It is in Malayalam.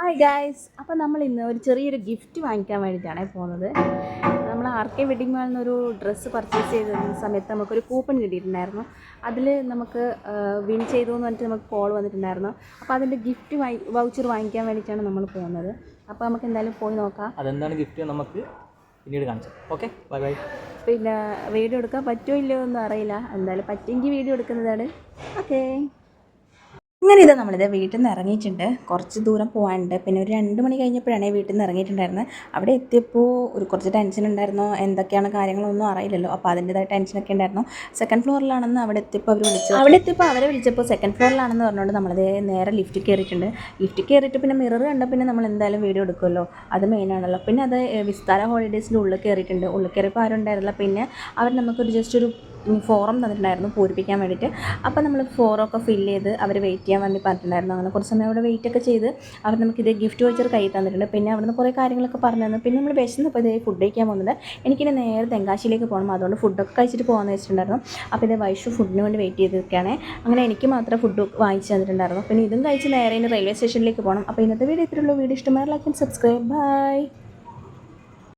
ഹായ് ഗായ്സ് അപ്പോൾ നമ്മൾ ഇന്ന് ഒരു ചെറിയൊരു ഗിഫ്റ്റ് വാങ്ങിക്കാൻ വേണ്ടിയിട്ടാണ് പോകുന്നത്. നമ്മൾ ആർ കെ വെഡിങ് മാളിൽ നിന്നൊരു ഡ്രസ്സ് പർച്ചേസ് ചെയ്ത സമയത്ത് നമുക്കൊരു കൂപ്പൺ കിട്ടിയിട്ടുണ്ടായിരുന്നു. അതിൽ നമുക്ക് വിൻ ചെയ്തു എന്ന് പറഞ്ഞിട്ട് നമുക്ക് കോൾ വന്നിട്ടുണ്ടായിരുന്നു. അപ്പോൾ അതിന്റെ ഗിഫ്റ്റ് വൗച്ചർ വാങ്ങിക്കാൻ വേണ്ടിയിട്ടാണ് നമ്മൾ പോകുന്നത്. അപ്പോൾ നമുക്ക് എന്തായാലും പോയി നോക്കാം. അതെന്താണ് ഗിഫ്റ്റ് നമുക്ക് പിന്നീട് കാണിച്ചു ഓക്കെ ബൈ ബൈ പിന്നെ വീഡിയോ എടുക്കാൻ പറ്റുമോ ഇല്ലയോ ഒന്നും അറിയില്ല. എന്തായാലും പറ്റുമെങ്കിൽ വീഡിയോ എടുക്കുന്നതാണ്. ഓക്കേ അങ്ങനെ ഇത് നമ്മളിത് വീട്ടിൽ നിന്ന് ഇറങ്ങിയിട്ടുണ്ട്. കുറച്ച് ദൂരം പോകാനുണ്ട് പിന്നെ ഒരു രണ്ട് മണി കഴിഞ്ഞപ്പോഴാണ് വീട്ടിൽ നിന്ന് ഇറങ്ങിയിട്ടുണ്ടായിരുന്നത് അവിടെ എത്തിയപ്പോൾ ഒരു കുറച്ച് ടെൻഷൻ ഉണ്ടായിരുന്നു. എന്തൊക്കെയാണ് കാര്യങ്ങളൊന്നും അറിയില്ലല്ലോ. അപ്പോൾ അതിന്റെതായ ടെൻഷനൊക്കെ ഉണ്ടായിരുന്നു. സെക്കൻഡ് ഫ്ലോറിലാണെന്ന് അവിടെ എത്തിയപ്പോൾ അവർ വിളിച്ചു. അവിടെ എത്തിയപ്പോൾ അവരെ വിളിച്ചപ്പോൾ സെക്കൻഡ് ഫ്ലോറിലാണെന്ന് പറഞ്ഞുകൊണ്ട് നമ്മളത് നേരെ ലിഫ്റ്റ് കയറിയിട്ടുണ്ട് ലിഫ്റ്റ് കയറിയിട്ട് പിന്നെ മിറർ കണ്ടാൽ പിന്നെ നമ്മൾ എന്തായാലും വീഡിയോ എടുക്കുമല്ലോ അത് മെയിനാണല്ലോ പിന്നെ അത് വിസ്താര ഹോളിഡേയ്സിന്റെ ഉള്ളിൽ കയറിയിട്ടുണ്ട് ഉള്ളിൽ കയറിയപ്പോൾ ആരും ഉണ്ടായിരുന്നില്ല. പിന്നെ അവർ നമുക്കൊരു ജസ്റ്റ് ഒരു ഫോറം തന്നിട്ടുണ്ടായിരുന്നു പൂരിപ്പിക്കാൻ വേണ്ടിയിട്ട്. അപ്പോൾ നമ്മൾ ഫോറൊക്കെ ഫില്ല് ചെയ്ത് അവർ വെയിറ്റ് ചെയ്യാൻ വേണ്ടി പറഞ്ഞിട്ടുണ്ടായിരുന്നു. അങ്ങനെ കുറച്ച് സമയം അവിടെ വെയിറ്റ് ഒക്കെ ചെയ്ത് അവർ നമുക്ക് ഇതേ ഗിഫ്റ്റ് വെച്ചർ കയ്യിൽ തന്നിട്ടുണ്ട്. പിന്നെ അവിടുന്ന് കുറേ കാര്യങ്ങളൊക്കെ പറഞ്ഞു തന്നു. പിന്നെ നമ്മൾ വിശന്നപ്പോൾ ഇതേ ഫുഡ് കഴിക്കാൻ പോകുന്നത്. എനിക്കിനി നേരെ തെങ്കാശിയിലേക്ക് പോകണം. അതുകൊണ്ട് ഫുഡൊക്കെ കഴിച്ചിട്ട് പോകാമെന്ന് വെച്ചിട്ടുണ്ടായിരുന്നു. അപ്പോൾ ഇതേ വൈഷു ഫുഡിന് വേണ്ടി വെയിറ്റ് ചെയ്ത് നിൽക്കുകയാണ് അങ്ങനെ എനിക്ക് മാത്രം ഫുഡ് വാങ്ങിച്ച് തന്നിട്ടുണ്ടായിരുന്നു. പിന്നെ ഇതും കഴിച്ച് നേരെ ഇനി റെയിൽവേ സ്റ്റേഷനിലേക്ക് പോകണം. അപ്പോൾ ഇന്നത്തെ വീഡിയോ ഇത്രയുള്ളൂ വീഡിയോ ഇഷ്ടമായ ലൈക്ക് ആൻഡ് സബ്സ്ക്രൈബ് ബൈ